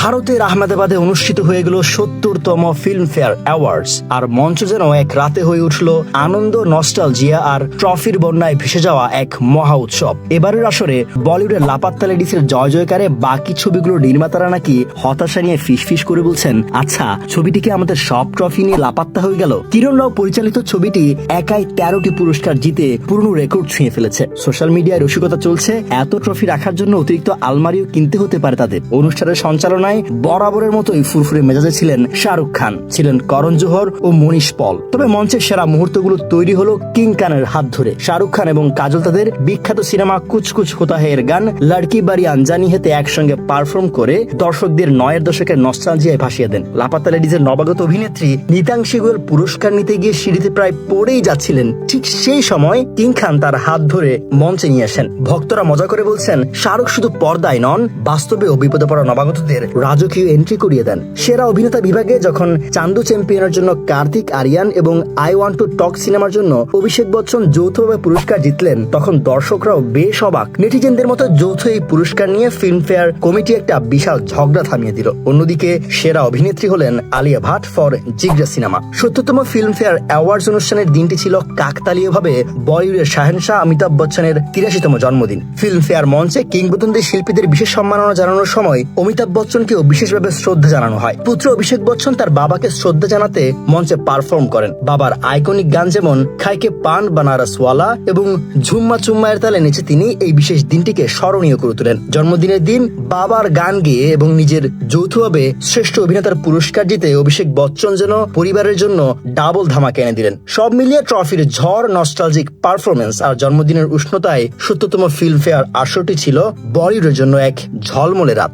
ভারতের আহমেদাবাদে অনুষ্ঠিত হয়ে গেল সত্তরতম ফিল্মফেয়ার অ্যাওয়ার্ডস। আর মঞ্চ যেন এক রাতে হয়ে উঠল আনন্দ, নস্টালজিয়া আর ট্রফির বন্যায় ভেসে যাওয়া এক মহা উৎসব। এবারের আসরে বলিউডের লাপাত্তা লেডিসের জয় জয়কারে বাকি ছবিগুলোর নির্মাতারা নাকি হতাশা নিয়ে ফিসফিস করে বলছেন আচ্ছা ছবিটিকে আমাদের সব ট্রফি নিয়ে লাপাত্তা হয়ে গেল? কিরণ রাও পরিচালিত ছবিটি একাই তেরোটি পুরস্কার জিতে পুরনো রেকর্ড ছুঁয়ে ফেলেছে। সোশ্যাল মিডিয়ায় রসিকতা চলছে, এত ট্রফি রাখার জন্য অতিরিক্ত আলমারিও কিনতে হতে পারে তাদের। অনুষ্ঠানের সঞ্চালনায় বরাবরের মতোই ফুরফুরে মেজাজে ছিলেন শাহরুখ খান, ছিলেন করণ জোহর ও মনীষ পল। তবে মঞ্চের সেরা মুহূর্তগুলো তৈরি হলো কিং খানের হাত ধরে। শাহরুখ খান এবং কাজল তাদের বিখ্যাত সিনেমা কুচকুচ কুচ হোতা এর গান লড়কি বাড়ি আনজানি হেতে একসঙ্গে পারফর্ম করে দর্শকদের নয়ের দশকের নস্টালজিয়ায় ভাসিয়ে দেন। লাপাত্তা লেডিজের নবাগত অভিনেত্রী নিতাংশী গোয়েল পুরস্কার নিতে গিয়ে সিঁড়িতে প্রায় পড়েই যাচ্ছিলেন। ঠিক সেই সময় কিং খান তার হাত ধরে মঞ্চে নিয়ে আসেন। ভক্তরা মজা করে বলছেন, শাহরুখ শুধু পর্দায় নন, বাস্তবে ও বিপদে পড়া নবাগতদের রাজকীয় এন্ট্রি করিয়ে দেন। সেরা অভিনেতা বিভাগে যখন চান্দু চ্যাম্পিয়নের জন্য কার্তিক আরিয়ান এবং আই ওয়ান্ট টু টক সিনেমার জন্য অভিষেক বচ্চন যৌথভাবে পুরস্কার জিতলেন, তখন দর্শকরাও বেশ অবাক। নেটিজেনদের মতো যৌথ এই পুরস্কার নিয়ে ফিল্মফেয়ার কমিটি একটা বিশাল ঝগড়া থামিয়ে দিল। অন্যদিকে সেরা অভিনেত্রী হলেন আলিয়া ভাট ফর জিগরা সিনেমা। সত্যতম ফিল্মফেয়ার অ্যাওয়ার্ডস অনুষ্ঠানের দিনটি ছিল কাকতালীয়ভাবে বলিউডের শাহেনশাহ, অমিতাভ বচ্চনের তিরাশিতম জন্মদিন। ফিল্মফেয়ার মঞ্চে কিংবদন্তি শিল্পীদের বিশেষ সম্মাননা জানানোর সময় অমিতাভ বচ্চনকেও বিশেষভাবে শ্রদ্ধা জানানো হয়। পুত্র অভিষেক বচ্চন তার বাবাকে শ্রদ্ধা জানাতে মঞ্চে পারফর্ম করেন। বাবার আইকনিক গান যেমন, খাইকে পান বানারসওয়ালা এবং ঝুম্মা চুম্মায়ের তালে নেচে তিনি এই বিশেষ দিনটিকে স্মরণীয় করে তোলেন। জন্মদিনের দিন বাবার গান গেয়ে এবং নিজের যৌথভাবে শ্রেষ্ঠ অভিনেতার পুরস্কার জিতে অভিষেক বচ্চন যেন পরিবারের জন্য ডাবল ধামাকা এনে দিলেন। সব মিলিয়ে ট্রফির ঝড় নস্টালজিক পারফরমেন্স আর জন্মদিনের উষ্ণতায় সত্যতম ফিল্মফেয়ার আসরটি ছিল বলিউডের জন্য এক ঝলমলে রাত।